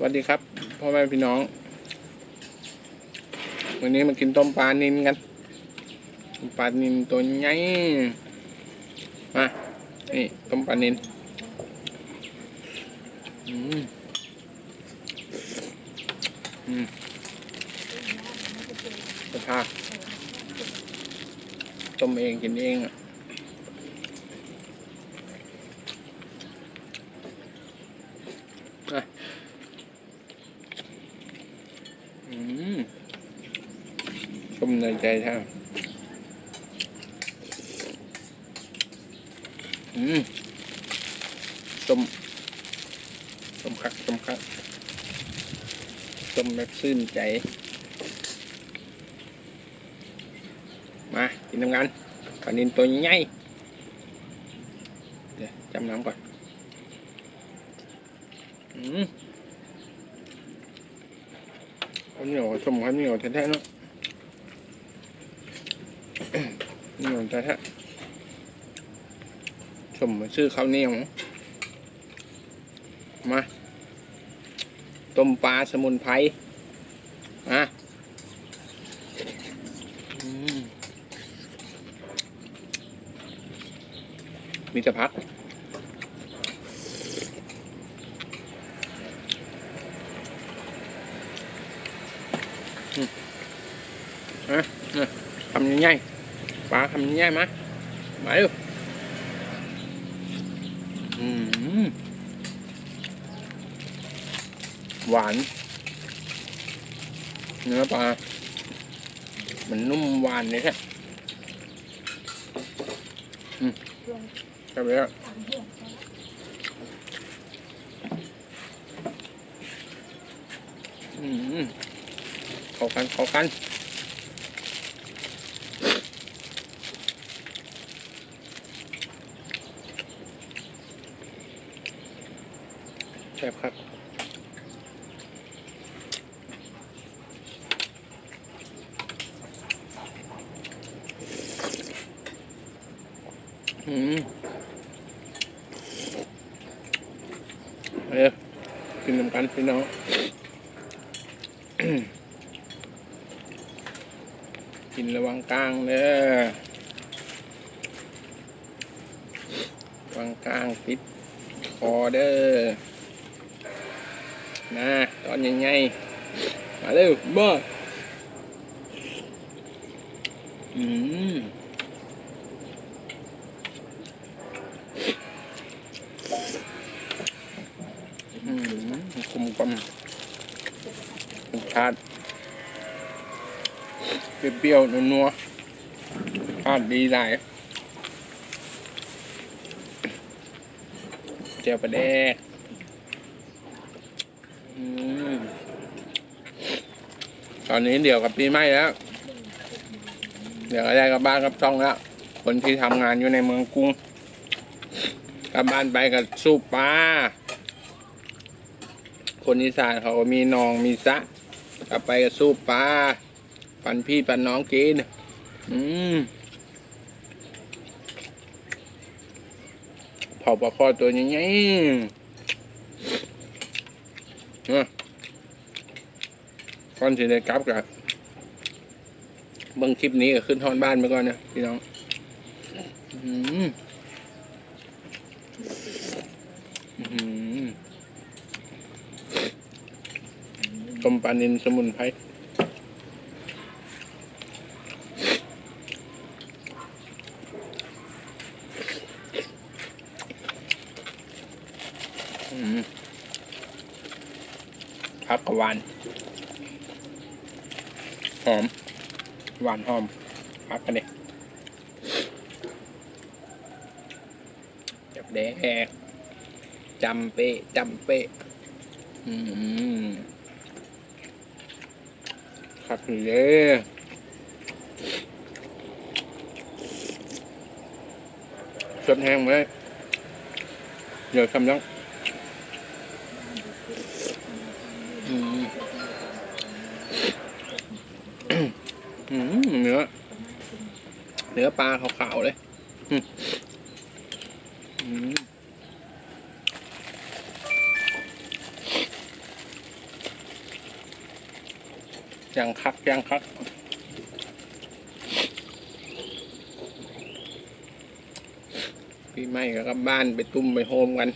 สวัสดีครับพ่อแม่พี่น้อง วันนี้มากินต้มปลานินกันต้มปลานินตัวใหญ่มานี่ต้มปลานินอืมอืมกระทะต้มเองกินเองอะอะ อืมต้ม ใจท่าอืมต้มต้มคักต้มคักต้มแบบซื่นใจ มากินน้ำกันปลานินตัวใหญ่เดี๋ยวจำน้ำก่อน อืมข้าวเหนียวชมข้าวเหนียวแท้ๆเนาะ เหนียวแท้ๆชมชื่อข้าวเหนียวมาต้มปลาสมุนไพรอืมมีจะพักอะอะทำยังไง ปลาทำยังไงมามาดูอืมหวาน เนื้อปลา มันนุ่มหวานเลยแค่อืมใช่ไหมครับอืมเข้ากันเข้ากัน แซ่บครับอืมเอ้ยกินน้ำกันพี่น้องกินระวังกลางเด้อระวังกลางติดคอเด้อ นะตอนยังไงมาเร็วบ่อืมอืมคุมกลมรสชาติเปรี้ยวๆนัวๆรสชาติดีหลายเจียวปลาแดก อืมต อนนี้เดี๋ยวกับปีใหม่แล้ว เดี๋ยวก็ได้กับบ้านกับช่องแล้ว คนที่ทำงานอยู่ในเมืองกรุงกลับบ้านไปกับสูบปลาคนอีสานเขาก็มีนองมีสระกลับไปกับสูบปลาปันพี่ปันน้องกินอืมเผาปลาคอตัวใหญ่ๆอะ ก่อนที่ได้กลับกับเบิ่งคลิปนี้ก็ขึ้นทอนบ้านไปก่อนนะพี่น้องต้มปลานินสมุนไพรอัคกวาน อม หวานหอมพักกันดิจับแดกจำเป๊ะจำเป๊ะอืมครับเลยสดแห้งไหมเดี๋ยวทำยัง เนื้อ เนื้อปลาขาวๆเลยยังคักยังคักพี่ไม่ก็บ้านไปตุ้มไปโฮมกัน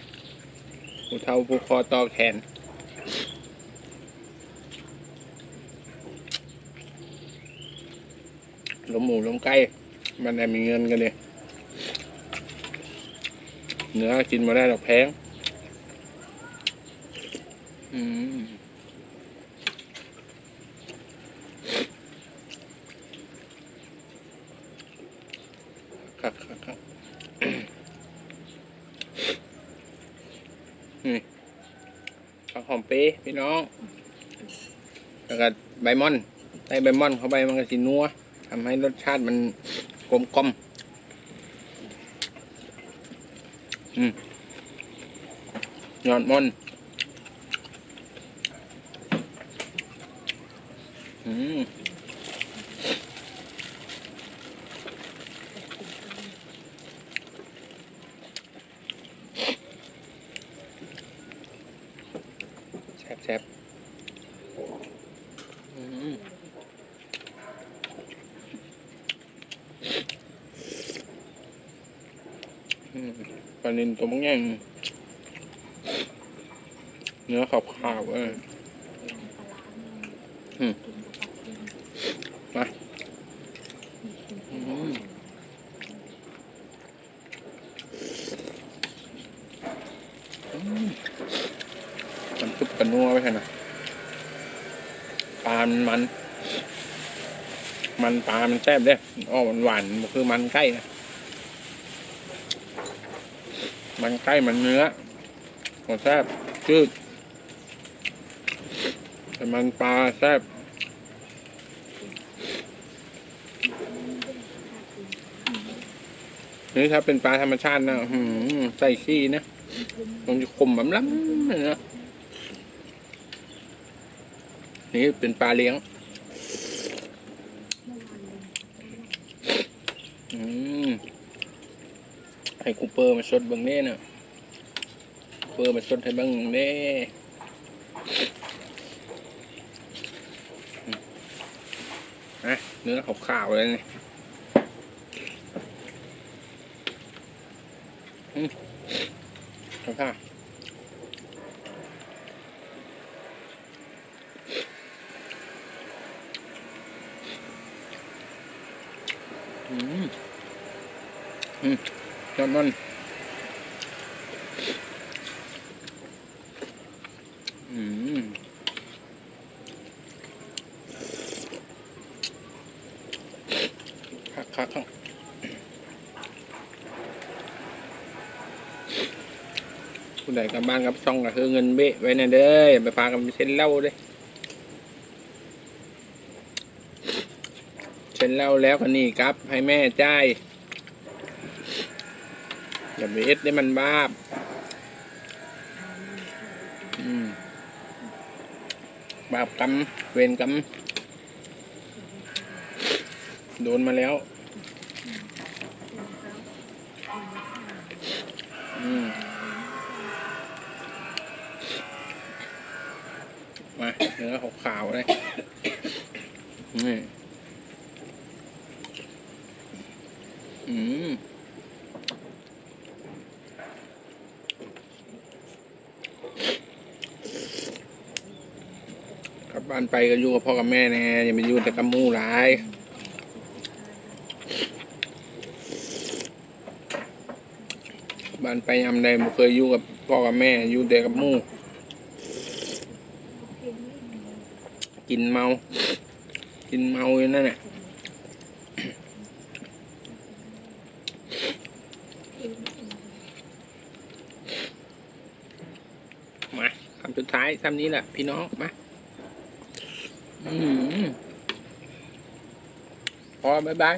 ผู้เฒ่าผู้คอตอแทน ล้มหมูล้มไก่มันได้มีเงินกันเลยเนื้อกินมาได้ดอกแพง อืมครับครับครับนี่ผักหอมเป๊ะพี่น้อง แล้วก็ใบม่อนใส่ใบม่อนเข้าไปมันก็สินัว ทำให้รสชาติมันกลมกลมอืมยอดมนอืมแซ่บแซ่บอืม อืม ปลานินตัวมังแง่งเนื้อขาวขาวเอออืมมาอืมอืมมันซุปกระนัวไปขนาดปลามัน มันปลามันแซ่บเด้อ้อหวานหวานคือมันไก่นะ มันไก่มันเนื้อรสแซ่บจืดแต่มันปลาแซ่บนี่ถ้าเป็นปลาธรรมชาตินะหืมใส่ขี้นะมันจะขมแบบล้ำนะนี่เป็นปลาเลี้ยง อืม ให้คูเปอร์มาสดบางเน่น่ะคูเปอร์มาสดให้บางเน่นะเนื้อขาวๆเลยนี่อืมเอาค่ะอืมอืม จอนมันอืมคักคักคักผู้ใดกลับบ้านกับช่องก็คือเงินเบะไว้นะเด้อย่าไปพากันเซ็นเหล้าเด้เซ็นเหล้าแล้วก็นี่ครับ ให้แม่จ่าย อย่าไปเอ็ดได้มันบ้าบบาปกรรมเวรกรรมโดนมาแล้วมมาเนื้อขาวๆเลยนี่อืม กลับบ้าน ไปก็อยู่กับพ่อกับแม่แน่อย่าไปอยู่แต่กับมู่หลายบ้านไปยามใดบ่เคยอยู่กับพ่อกับแม่อยู่แต่กับมู่กินเมา กินเมาอยู่นั่นแหละมาคำสุดท้ายคำนี้แหละพี่น้องมา พอบายบาย